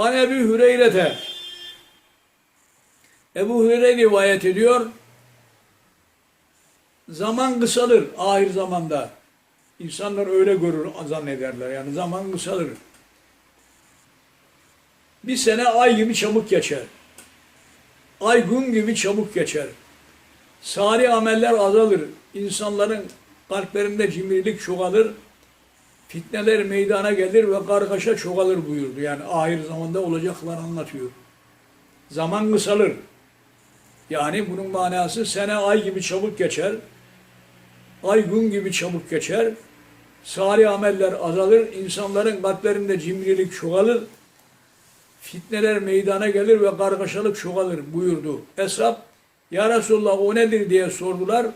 An Ebu Hüreyre'te Ebu Hüreyre rivayet ediyor. Zaman kısalır ahir zamanda. İnsanlar öyle görür zannederler. Yani zaman kısalır. Bir sene ay gibi çabuk geçer. Ay gün gibi çabuk geçer. Salih ameller azalır. İnsanların kalplerinde cimrilik çoğalır. Fitneler meydana gelir ve kargaşa çoğalır buyurdu. Yani ahir zamanda olacaklar anlatıyor. Zaman kısalır. Yani bunun manası sene ay gibi çabuk geçer. Ay gün gibi çabuk geçer. Salih ameller azalır. İnsanların kalplerinde cimrilik çoğalır. Fitneler meydana gelir ve kargaşalık çoğalır buyurdu. Eshab, Ya Resulallah o nedir diye sordular.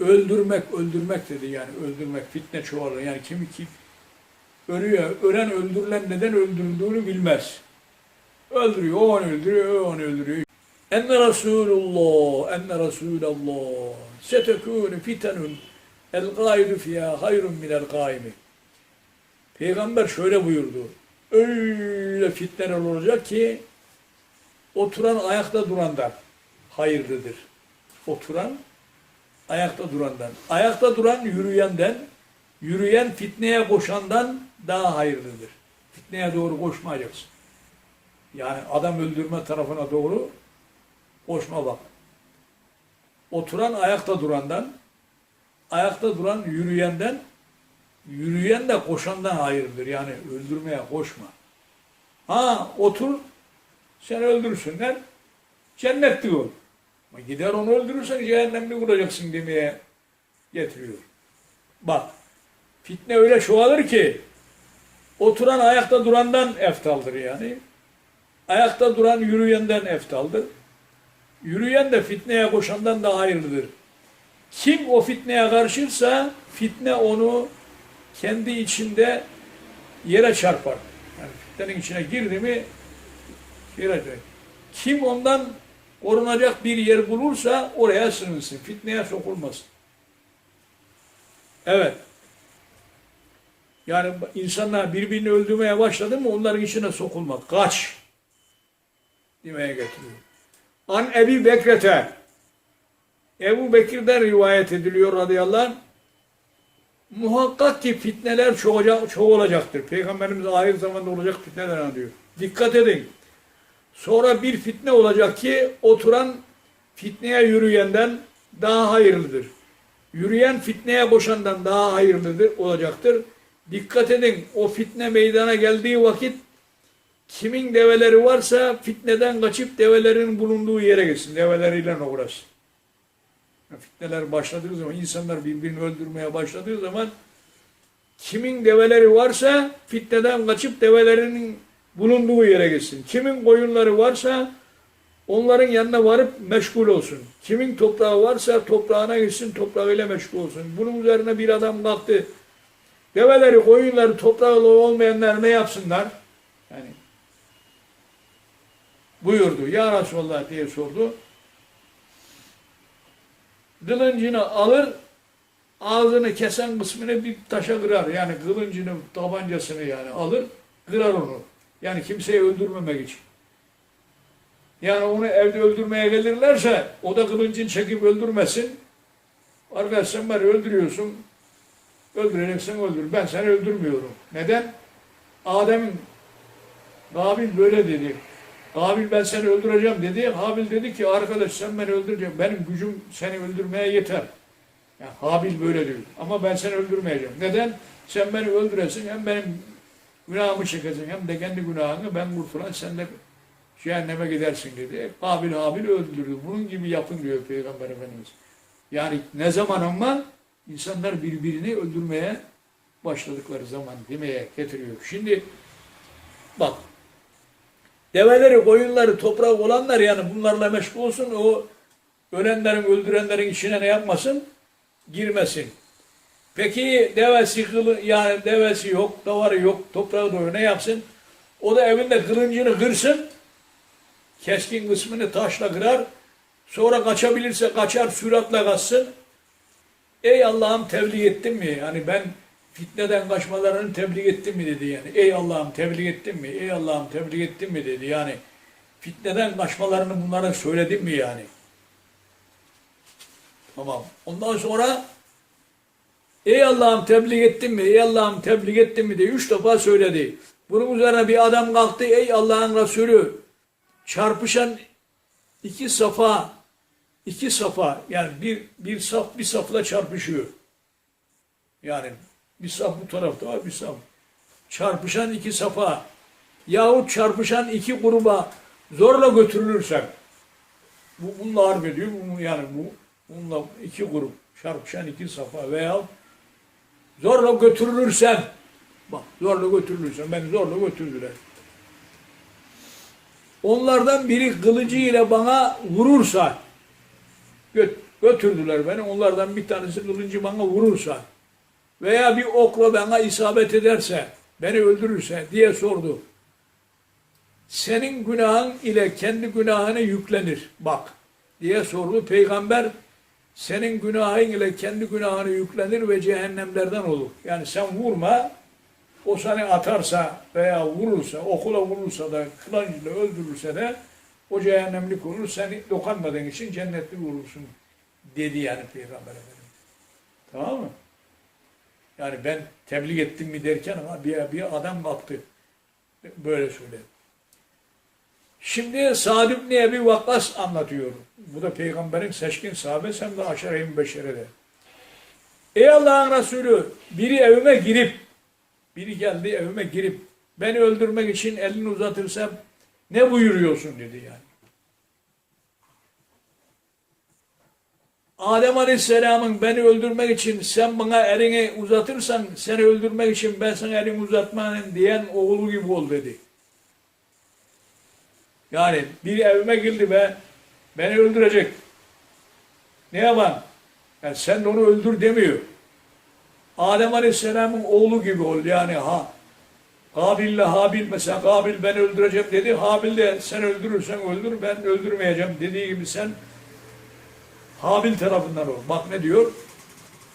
Öldürmek, öldürmek dedi yani öldürmek, fitne çoğalır. Yani kimi kim ölüyor, ölen öldürülen neden öldürüldüğünü bilmez. Öldürüyor, o onu öldürüyor, o onu öldürüyor. Enne Resulullah, enne Resulallah, setekûnü fitenun, el gâidu fiyâ hayrun minel gâimi. Peygamber şöyle buyurdu. Öyle fitneler olacak ki, oturan ayakta durandan hayırlıdır. Oturan ayakta durandan. Ayakta duran yürüyenden, yürüyen fitneye koşandan daha hayırlıdır. Fitneye doğru koşmayacaksın. Yani adam öldürme tarafına doğru koşma bak. Oturan ayakta durandan, ayakta duran yürüyenden, yürüyen de koşandan hayırlıdır. Yani öldürmeye koşma. Ha otur, sen öldürsünler, cennet diyor. Ama gider onu öldürürsen cehennemde vuracaksın demeye getiriyor. Bak, fitne öyle çoğalır ki, oturan ayakta durandan eftaldır yani. Ayakta duran yürüyenden eftaldır. Yürüyen de fitneye koşandan daha hayırlıdır. Kim o fitneye karşırsa fitne onu kendi içinde yere çarpar. Yani fitnenin içine girdi mi yere çarpar. Kim ondan korunacak bir yer bulursa oraya sığınsın. Fitneye sokulmasın. Evet. Yani insanlar birbirini öldürmeye başladı mı onların içine sokulmak. Kaç. Demeye getiriyor. An Ebi Bekret'e Ebu Bekir'den rivayet ediliyor radıyallahu anh. Muhakkak ki fitneler çoğalacak, çoğalacaktır. Peygamberimiz ahir zamanda olacak fitneler diyor. Dikkat edin. Sonra bir fitne olacak ki oturan fitneye yürüyenden daha hayırlıdır. Yürüyen fitneye koşandan daha hayırlıdır olacaktır. Dikkat edin o fitne meydana geldiği vakit kimin develeri varsa fitneden kaçıp develerin bulunduğu yere gitsin. Develeriyle uğraşsın. Fitneler başladığı zaman, insanlar birbirini öldürmeye başladığı zaman kimin develeri varsa fitneden kaçıp develerinin bulunduğu yere gitsin. Kimin koyunları varsa onların yanına varıp meşgul olsun. Kimin toprağı varsa toprağına gitsin, toprağıyla meşgul olsun. Bunun üzerine bir adam kalktı. Develeri, koyunları, toprağı olmayanlar ne yapsınlar? Yani buyurdu. Ya Resulallah diye sordu. Kılıncını alır, ağzını kesen kısmını bir taşa kırar. Yani kılıncını, tabancasını yani alır, kırar onu. Yani kimseyi öldürmemek için. Yani onu evde öldürmeye gelirlerse o da kılıncını çekip öldürmesin. Arkadaş sen beni öldürüyorsun. Öldüreceksen öldür. Ben seni öldürmüyorum. Neden? Adem'in Kabil böyle dedi. Kabil ben seni öldüreceğim dedi. Habil dedi ki arkadaş sen beni öldüreceksin. Benim gücüm seni öldürmeye yeter. Yani Habil böyle diyor. Ama ben seni öldürmeyeceğim. Neden? Sen beni öldüresin hem benim günahımı çekeceksin hem de kendi günahını ben kurtulan sen de cehenneme gidersin dedi. Kabil Habil öldürdü. Bunun gibi yapın diyor Peygamber Efendimiz. Yani ne zaman ama insanlar birbirini öldürmeye başladıkları zaman demeye getiriyor. Şimdi bak develeri, koyunları, toprak olanlar yani bunlarla meşgul olsun. O ölenlerin, öldürenlerin içine ne yapmasın? Girmesin. Peki devesi kılı, yani devesi yok, davarı yok, toprağı doğru ne yapsın? O da evinde kılıncını kırsın. Keskin kısmını taşla kırar. Sonra kaçabilirse kaçar, süratle kaçsın. Ey Allah'ım tebliğ ettin mi? Yani ben fitneden kaçmalarını tebliğ ettin mi dedi yani. Ey Allah'ım tebliğ ettin mi? Ey Allah'ım tebliğ ettin mi dedi yani. Fitneden kaçmalarını bunlara söyledin mi yani? Tamam. Ondan sonra Ey Allah'ım tebliğ ettin mi? Ey Allah'ım tebliğ ettin mi diye üç defa söyledi. Bunun üzerine bir adam kalktı. Ey Allah'ın Resulü çarpışan iki safa iki safa yani bir bir saf bir safla çarpışıyor. Yani bir saf bu tarafta var bir saf. Çarpışan iki safa yahut çarpışan iki gruba zorla götürülürsek bu bununla harp ediyor. Yani bu bununla iki grup çarpışan iki safa veya zorla götürülürsen bak zorla götürülürsen beni zorla götürdüler. Onlardan biri kılıcı ile bana vurursa gö- götürdüler beni. Onlardan bir tanesi kılıcı bana vurursa veya bir okla bana isabet ederse, beni öldürürse diye sordu. Senin günahın ile kendi günahını yüklenir. Bak diye sordu. Peygamber senin günahın ile kendi günahını yüklenir ve cehennemlerden olur. Yani sen vurma, o seni atarsa veya vurursa, okula vurursa da, kılıncıyla öldürürse de o cehennemlik olur. Seni dokanmadığın için cennetli olursun dedi yani Peygamber Efendimiz. Tamam mı? Yani ben tebliğ ettim mi derken ama bir, bir adam baktı. Böyle söyledi. Şimdi Sa'd ibn Ebi Vakkas anlatıyor. Bu da peygamberin seçkin sahabesi hem de aşere-i beşerede. Ey Allah'ın Resulü biri evime girip biri geldi evime girip beni öldürmek için elini uzatırsam ne buyuruyorsun dedi yani. Adem Aleyhisselam'ın beni öldürmek için sen bana elini uzatırsan seni öldürmek için ben sana elimi uzatmanın diyen oğlu gibi ol dedi. Yani bir evime girdi ve beni öldürecek. Ne yapan? Yani sen de onu öldür demiyor. Adem Aleyhisselam'ın oğlu gibi ol. Yani ha Kabil'le Habil mesela Kabil beni öldüreceğim dedi. Habil de sen öldürürsen öldür ben öldürmeyeceğim dediği gibi sen Habil tarafından ol. Bak ne diyor?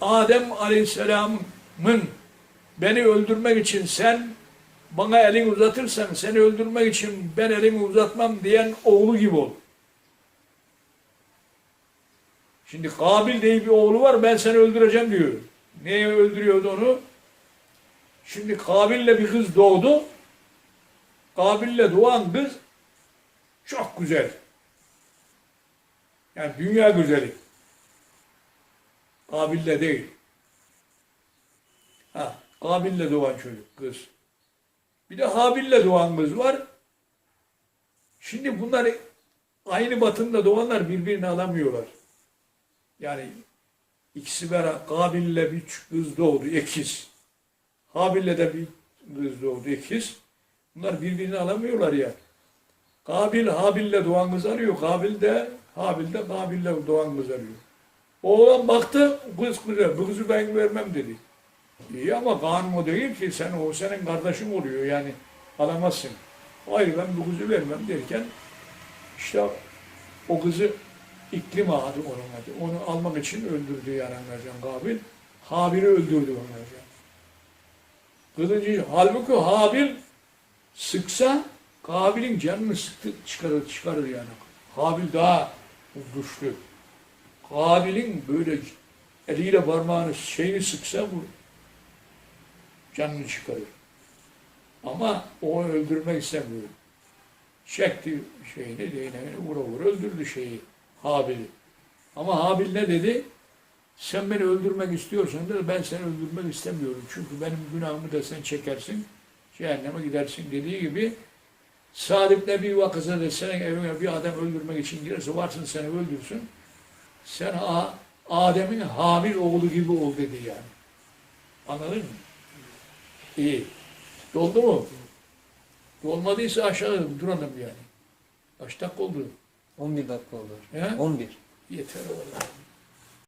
Adem Aleyhisselam'ın beni öldürmek için sen bana elini uzatırsan seni öldürmek için ben elimi uzatmam diyen oğlu gibi ol. Şimdi Kabil diye bir oğlu var ben seni öldüreceğim diyor. Neye öldürüyordu onu? Şimdi Kabil'le bir kız doğdu. Kabil'le doğan kız çok güzel. Yani dünya güzeli. Kabil'le değil. Ha, Kabil'le doğan çocuk, kız. Bir de Habil'le doğan kız var. Şimdi bunlar aynı batında doğanlar birbirini alamıyorlar. Yani ikisi beraber Kabil'le bir kız doğdu, ikiz. Habil'le de bir kız doğdu, ikiz. Bunlar birbirini alamıyorlar ya. Kabil Habil'le doğan kız arıyor. Kabil de Habil de Kabil'le doğan kız arıyor. Oğlan baktı, kız güzel, bu kızı ben vermem dedi. İyi ama kanun o değil ki, sen o senin kardeşin oluyor yani alamazsın. Hayır ben bu kızı vermem derken işte o kızı iklim adı onun adı. Onu almak için öldürdü yani Mercan Kabil. Habil'i öldürdü Mercan. Kılıcı, halbuki Habil sıksa Kabil'in canını sıktı, çıkarır, çıkarır yani. Habil daha güçlü. Kabil'in böyle eliyle parmağını şeyini sıksa bu canını çıkarır. Ama o öldürmek istemiyor. Çekti şeyini, değneğini, vura vura öldürdü şeyi, Habil'i. Ama Habil ne dedi? Sen beni öldürmek istiyorsan dedi, ben seni öldürmek istemiyorum. Çünkü benim günahımı da sen çekersin, cehenneme gidersin dediği gibi Sa'd ibn Ebi Vakas'a da senin evine bir adam öldürmek için girerse varsın seni öldürsün. Sen Adem'in Habil oğlu gibi ol dedi yani. Anladın mı? İyi. Doldu mu? Dolmadıysa aşağı duralım yani. Kaç dakika oldu? 11 dakika oldu. He? 11. Yeter o kadar.